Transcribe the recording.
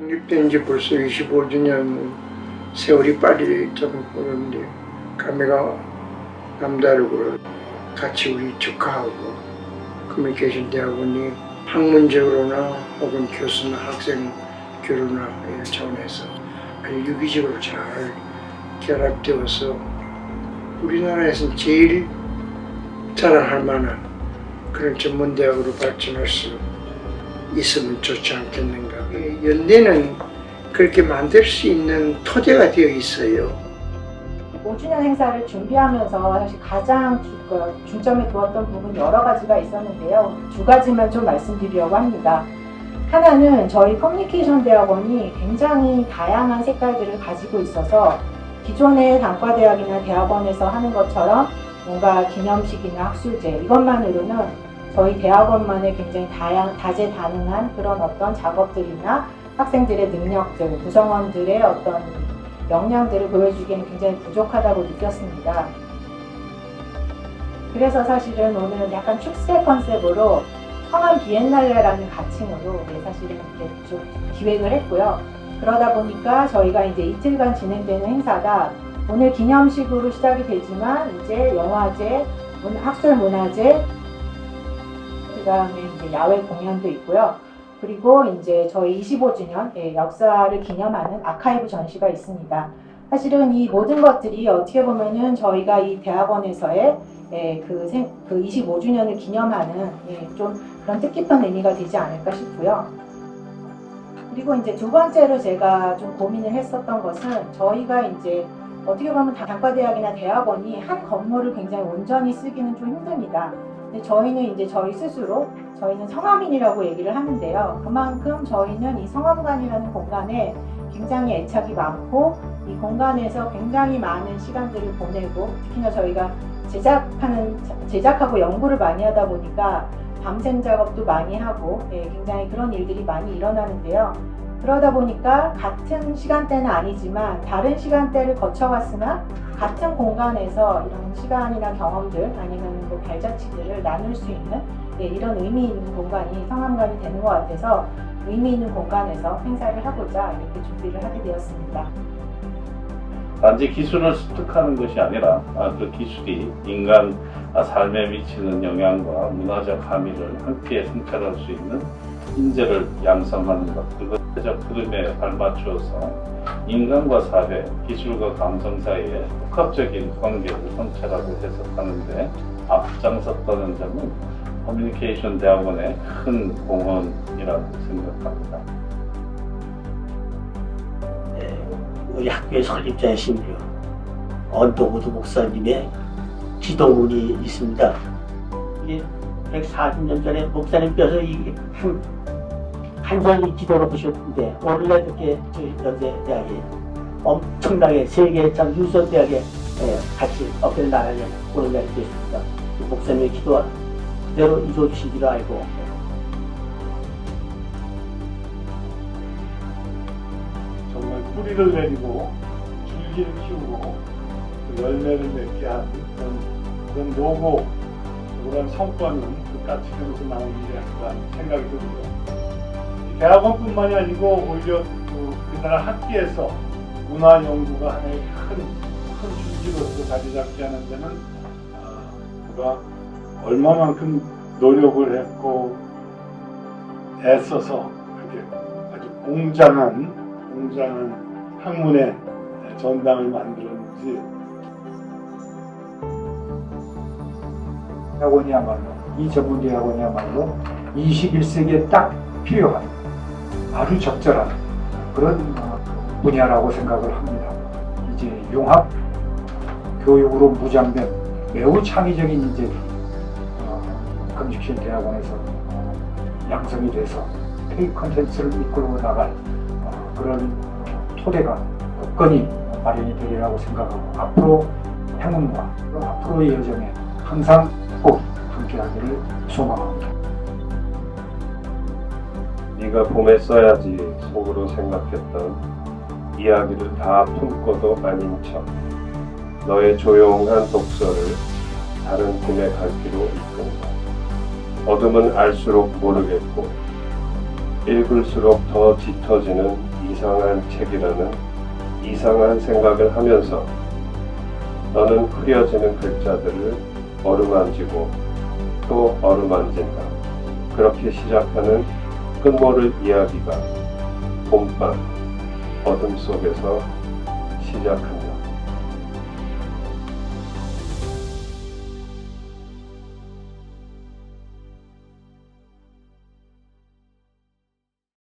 독립된 지 벌써 25주년 세월이 빨리 좀 보는데 감회가 남다르고 같이 우리 조카하고 커뮤니케이션 대학원이 학문적으로나 혹은 교수나 학생 교류나 이런 차원에서 아주 유기적으로 잘 결합되어서 우리나라에서는 제일 자랑할 만한 그런 전문 대학으로 발전할 수 있으면 좋지 않겠는가. 이 연대는 그렇게 만들 수 있는 토대가 되어 있어요. 5주년 행사를 준비하면서 사실 가장 주- 그 중점에 두었던 부분 여러 가지가 있었는데요. 두 가지만 좀 말씀드리려고 합니다. 하나는 저희 커뮤니케이션 대학원이 굉장히 다양한 색깔들을 가지고 있어서 기존의 단과대학이나 대학원에서 하는 것처럼 뭔가 기념식이나 학술제 이것만으로는 저희 대학원만의 굉장히 다양, 다재다능한 그런 어떤 작업들이나 학생들의 능력들, 구성원들의 어떤 역량들을 보여주기에는 굉장히 부족하다고 느꼈습니다. 그래서 사실은 오늘 약간 축제 컨셉으로 성함 비엔날레라는 가칭으로 네, 사실은 이렇게 좀 기획을 했고요. 그러다 보니까 저희가 이제 이틀간 진행되는 행사가 오늘 기념식으로 시작이 되지만 이제 영화제, 문- 학술 문화제, 그 다음에 이제 야외 공연도 있고요. 그리고 이제 저희 25주년 예, 역사를 기념하는 아카이브 전시가 있습니다. 사실은 이 모든 것들이 어떻게 보면은 저희가 이 대학원에서의 예, 그, 생, 그 25주년을 기념하는 예, 좀 그런 뜻깊은 의미가 되지 않을까 싶고요. 그리고 이제 두 번째로 제가 좀 고민을 했었던 것은 저희가 이제 어떻게 보면 단과대학이나 대학원이 한 건물을 굉장히 온전히 쓰기는 좀 힘듭니다. 근데 저희는 이제 저희 스스로 저희는 성함인이라고 얘기를 하는데요. 그만큼 저희는 이 성함관이라는 공간에 굉장히 애착이 많고 이 공간에서 굉장히 많은 시간들을 보내고 특히나 저희가 제작하는 제작하고 연구를 많이 하다 보니까 밤샘 작업도 많이 하고 예, 굉장히 그런 일들이 많이 일어나는데요. 그러다 보니까 같은 시간대는 아니지만 다른 시간대를 거쳐갔으나 같은 공간에서 이런 시간이나 경험들 아니면 뭐 발자취들을 나눌 수 있는 네, 이런 의미 있는 공간이 성함관이 되는 것 같아서 의미 있는 공간에서 행사를 하고자 이렇게 준비를 하게 되었습니다. 단지 기술을 습득하는 것이 아니라 아, 그 기술이 인간 아, 삶에 미치는 영향과 문화적 함의를 함께 성찰할 수 있는 인재를 양성하는 것, 그것적 흐름에 발맞추어서 인간과 사회, 기술과 감성 사이의 복합적인 관계를 성찰하고 해석하는데 앞장섰다는 점은 커뮤니케이션 대학원의 큰 공헌이라고 생각합니다. 우리 학교의 설립자의 신료 언더우드 목사님의 지도문이 있습니다. 이게 140년 전에 목사님께서 이게 한, 한 장의 지도를 보셨는데 오늘날 이렇게 저희 연세대학이 엄청나게 세계 참 유서 대학에 예, 같이 어깨를 나가는 오늘날이 됐습니다. 그 목사님의 기도가 그대로 이루어주신 줄 알고 뿌리를 내리고 줄기를 키우고 그 열매를 맺게 하는 그런, 그런 노고 그런 성과는 그 까치점에서 나오는 게 아닌가 생각이 듭니다. 이 대학원뿐만이 아니고 오히려 그 우리나라 학계에서 문화 연구가 하나의 큰, 큰 줄기로서 자리 잡게 하는 데는 아, 누가 얼마만큼 노력을 했고 애써서 이렇게 아주 웅장한 웅장한 학문의 전당을 만들었는지 대학원이야말로 이 전문 대학원이야말로 21세기에 딱 필요한 아주 적절한 그런 어, 분야라고 생각을 합니다. 이제 융합 교육으로 무장된 매우 창의적인 이제 어, 금식신 대학원에서 어, 양성이 돼서 K 컨텐츠를 이끌고 나갈 어, 그런 토대가 건이 마련이 되리라고 생각하고 앞으로 행운과 또 앞으로의 여정에 항상 꼭 함께하기를 소망합니다. 네가 봄에 써야지 속으로 생각했던 이야기를 다 품고도 아닌 척 너의 조용한 독서를 다른 꿈에 갈 길로 이끈다. 어둠은 알수록 모르겠고 읽을수록 더 짙어지는 이상한 책이라는 이상한 생각을 하면서 너는 흐려지는 글자들을 어루만지고 또 어루만진다. 그렇게 시작하는 끝모를 이야기가 봄밤 어둠 속에서 시작합니다.